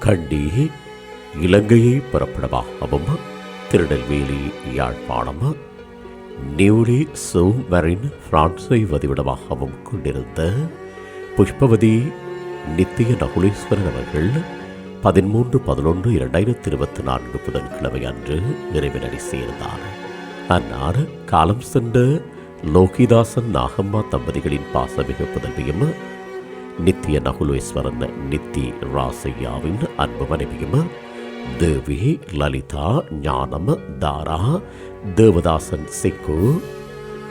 கண்டி இலங்கையை புறப்படமாகவும் திருநெல்வேலி யாழ்ப்பாணம் நியூலி சோமரின் பிரான்ஸை வதிவிடமாகவும் கொண்டிருந்த புஷ்பவதி நித்திய நகுலேஸ்வரன் அவர்கள் பதிமூன்று பதினொன்று இரண்டாயிரத்தி இருபத்தி நான்கு புதன்கிழமை அன்று இறைவனடி சேர்ந்தார். அன்னார் காலம் சென்ற லோகிதாசன் நாகம்மா தம்பதிகளின் பாசமிகு புதல்வியும் நித்திய நகுலேஸ்வரன் நித்தி ராசையாவின் அன்பு மனைவியும் தேவி லலிதா ஞானம் தாரா தேவதாசன் சிக்கு.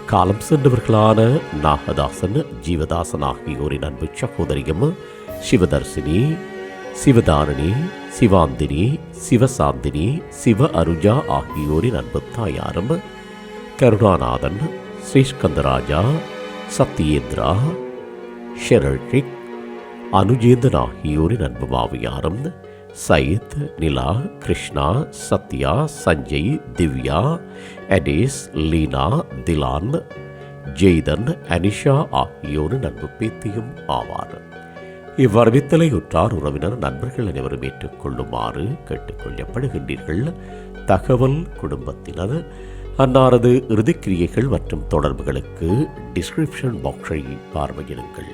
காலம் சென்றவர்களான நாகதாசன் ஜீவதாசன் ஆகியோரின் அன்பு சகோதரியும் சிவதர்சினி சிவதாரணி சிவாந்தினி சிவசாந்தினி சிவ அருஜா ஆகியோரின் அன்பு தாயாரும் கருணாநாதன் ஸ்ரீஸ்கந்தராஜா சத்யேந்திரா ஷெரல்டிக் அனுஜேந்தன் ஆகியோரின் அன்பு மாவியாரும் சயித் நிலா கிருஷ்ணா சத்யா சஞ்சய் திவ்யா அடேஸ் லீனா திலான் ஜெய்தன் அனிஷா ஆகியோரின் அன்பு பேத்தியும் ஆவார். இவ்வரவித்தலை உற்றார் உறவினர் நண்பர்கள் அனைவரும் ஏற்றுக்கொள்ளுமாறு கேட்டுக்கொள்ளப்படுகின்றீர்கள். தகவல் குடும்பத்தினர் அன்னாரது இறுதிக்கிரியைகள் மற்றும் தொடர்புகளுக்கு டிஸ்கிரிப்ஷன் பாக்ஸை பார்வையிடுங்கள்.